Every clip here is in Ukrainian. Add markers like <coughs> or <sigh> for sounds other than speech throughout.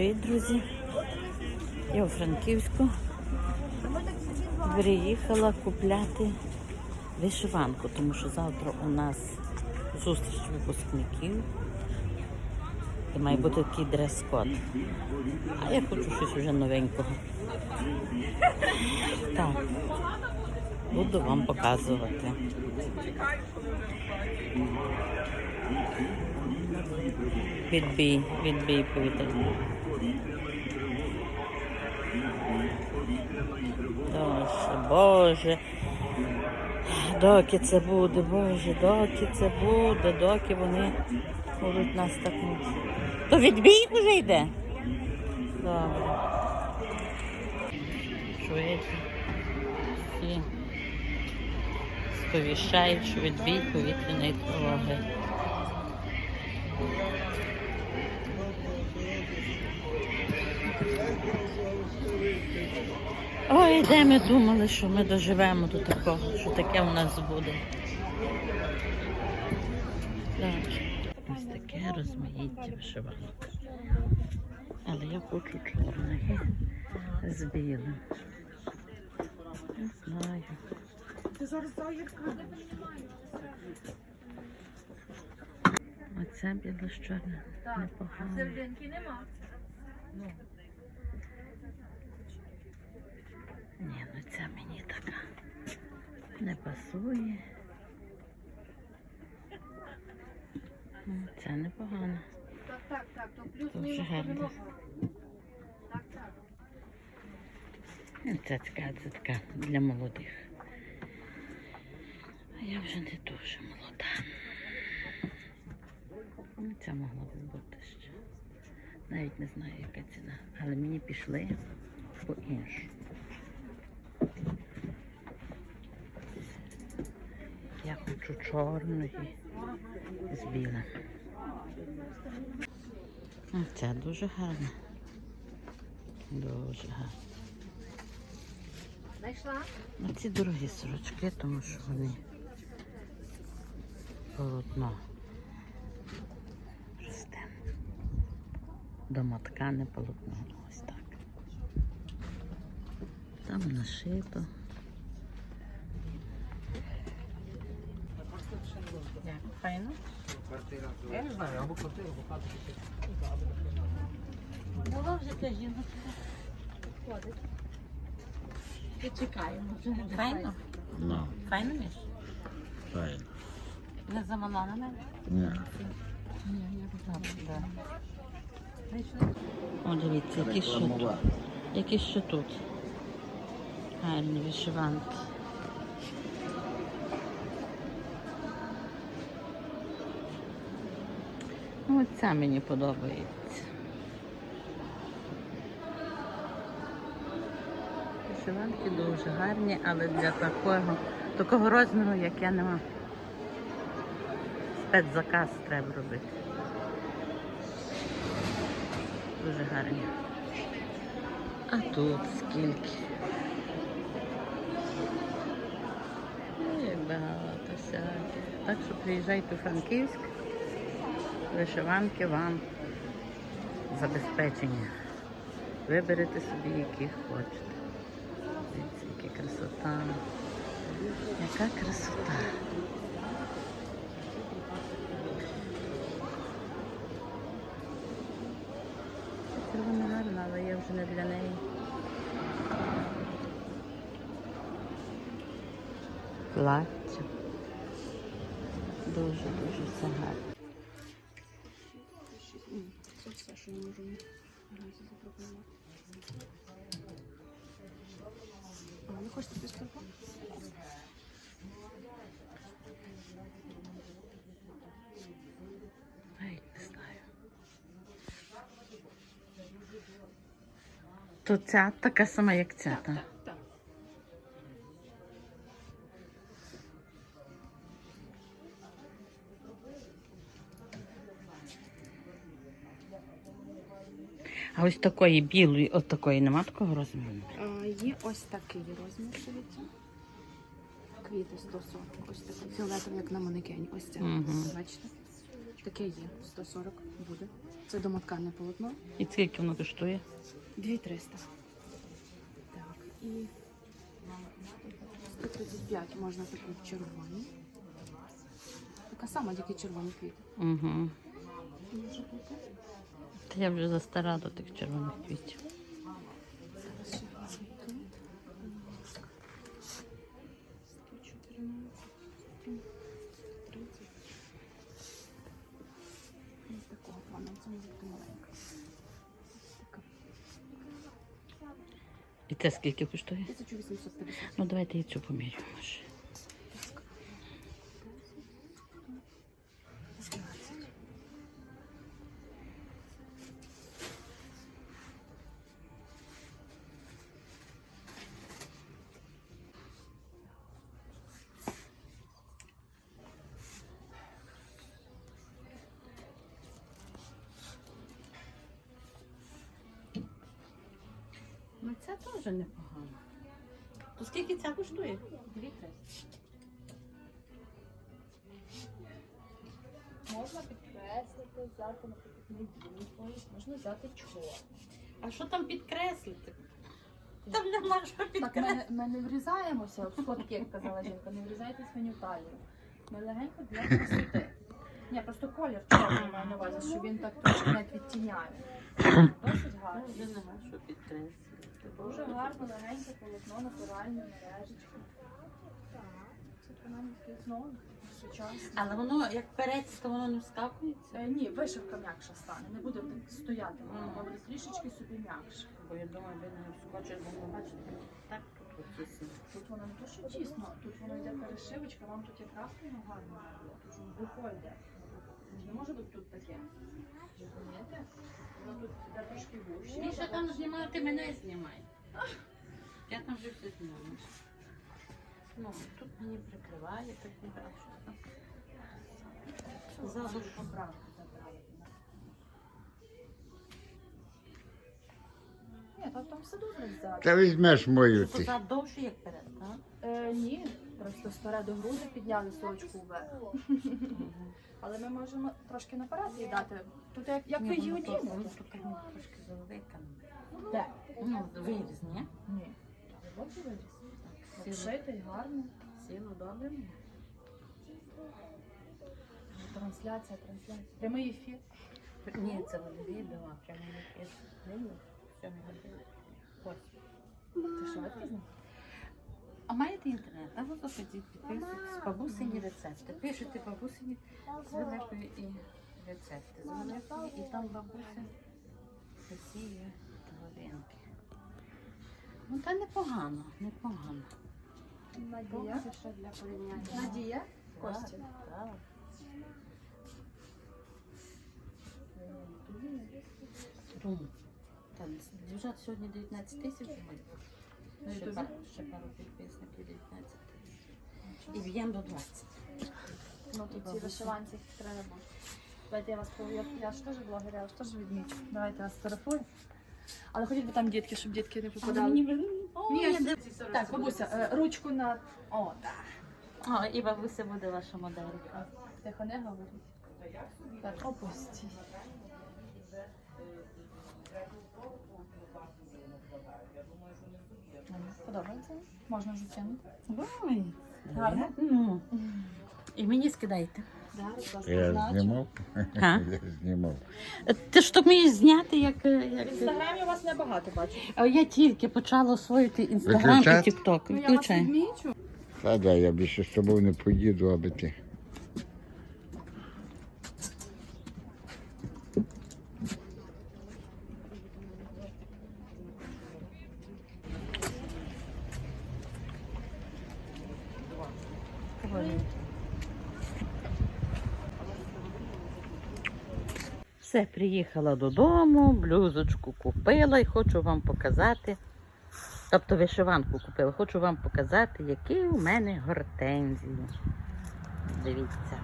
Привіт, друзі! Я у Франківську приїхала купляти вишиванку, тому що завтра у нас зустріч випускників. І має бути такий дрес-код. А я хочу щось вже новенького. Так, буду вам показувати. Відбій, відбій повітряний. Боже, Боже. Доки це буде, Боже, доки це буде, доки вони будуть нас так мучити. То відбій вже йде? Добре. Чуєте? Всі сповіщають, що відбій повітряної тривоги. Ой, де ми думали, що ми доживемо до такого, що таке у нас буде. Так, ось таке розмаїття вишиванок. Але я хочу чорної з білим. Не знаю. Ти зараз. Оце біле з чорним. Непогано. Серединки нема. Ні, ну ця мені така не пасує. Ну, Це непогано. Так, так, так, то плюс Дуже мінус гарно. Так, так. Ну, Це така, це така для молодих. А я вже не дуже молода. Ну, Ця могла б бути ще. Навіть не знаю, яка ціна. Але мені пішли по іншу. Я хочу чорної з білим. А Це дуже гарно. Дуже гарно. Знайшла? А ці дорогі сорочки, тому що вони полотно росте. Домоткане полотно. Там нашито. Файно? Я не знаю, або квартиру, або хату. Була вже та жінка. Ходить. І чекаємо. Файно? Файно між? файно. Не замала на мене? Ні. Да. О, дивіться, які ще тут. Які ще тут. Гарні вишиванки. Ну, Оця мені подобається. Вишиванки дуже гарні, але для такого, такого розміру, як я нема. Спецзаказ треба робити. Дуже гарні. А тут скільки? Ну, Як багато всяких. Так що приїжджайте у Франківськ, вишиванки вам забезпечення. Виберете собі, які хочете. Дивіться, яка красота. Яка красота. Червона гарна, але я вже не для неї. Плаття. Дуже, дуже все гарно. Це все, що можу наразі запропонувати. А не хочете знаю. То ця така сама, як ця, так? Так. А ось такої білої, от такої нема такого розміру. А, є ось такий розмір, дивіться. Квіти 140. Ось такий фіолетовий, як на манекені. Ось це. Мгм. Бачите? Таке є, 140 буде. Це домоткане полотно. І скільки воно коштує? 2300. Так, і 135 можна таку червону. Така сама, тільки червоні квіти. Угу. Може бути. Та я вже застара до тих червоних квітів. Зараз ще глянемо тут. 114, 130. Ось такого плану, це може бути маленька. Така І це скільки коштує? 1850. Ну давайте і цю поміряємо. Теж непогано. То скільки ця коштує? 2300. Можна підкреслити, взяти, наприклад, неділю, можна взяти чого. А що там підкреслити? Там нема що Так, ми, підкреслити. не- ми не врізаємося в складки, як казала жінка, не врізайтесь мені в талію. Ми легенько для красоти. Ні, просто колір чорний маю на увазі, що він так трошки навіть відтіняє. <coughs> Досить гарно. Вже нема що підкреслити. Дуже гарно, легеньке полотно, натуральне, мережечко. Але воно як перець, то воно не вскакується. Е, ні, вишивка м'якша стане, не буде так стояти, воно буде трішечки собі м'якше. Бо я думаю, ви не вскочиш, бо воно бачите, так тут воно не то, що тісно, тут воно йде перешивочка, вам тут якраз воно гарно тут воно йде. Не може бути тут таке. Розумієте? Воно тут йде трошки вужче. Міша там знімати, мене знімай. Я там вже все знімаю. Ну, тут мені прикриває, так не там. Ззаду забрали. Ні, там, там все добре ззаду. Та візьмеш мою ти. Позад довше, як перед, так? Е, ні, просто спереду груди підняли сорочку вверх. Але ми можемо трошки наперед їй дати. Тут як, як ви її так трошки завеликано. Де? Ну, виріз, ні? Ні. Глибокий виріс. Обшитий, гарно. Сіло добре. Трансляція, трансляція. Прямий ефір. Ні, це буде відео, а прямо не відео. Сьомі години. Ось. Ти що відрізно? А маєте інтернет? А ви заходіть, підписуйтесь. Бабусині рецепти. Пишете бабусині з великою і рецепти. З великою і там бабуся посіє творинки. Ну та непогано, непогано. Надія. Ще для порівняння. Надія? Костя. Так. Рум. Там бюджет сьогодні 19 тисяч. На Ще пару, ще пару підписників 19 тисяч. І в'єм до 20. Ну тут ці вишиванці треба. Давайте я вас повів. Я ж теж блогер, я вас теж відмічу. Давайте вас сфотографую. Але ходіть би там дітки, щоб дітки не попадали. Ні, Ні, так, бабуся, е, ручку на. О, так. О, і бабуся буде ваша моделька. Тихо не говоріть. Так, опусті. Подобається? Можна затягнути? Ой, Гарно? Ну. І мені скидайте. Зараз вас Я позначу. знімав. <laughs> Я знімав. Ти ж то вмієш зняти, як. В інстаграмі вас небагато бачу. А Я тільки почала освоїти інстаграм і Виключати? тікток. Ну я вас Включай. відмічу. Та да, я більше з тобою не поїду, аби ти. Все, приїхала додому, блюзочку купила і хочу вам показати. Тобто вишиванку купила. Хочу вам показати, які у мене гортензії. Дивіться.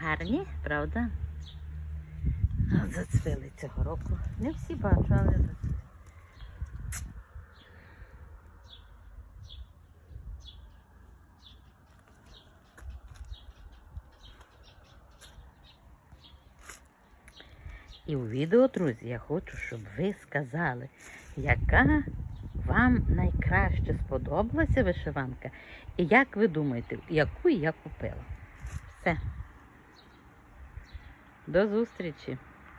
Гарні. правда? От Зацвіли цього року. Не всі бачу, але зацвіли. І у відео, друзі, я хочу, щоб ви сказали, яка вам найкраще сподобалася вишиванка, і як ви думаєте, яку я купила. Все. До зустрічі!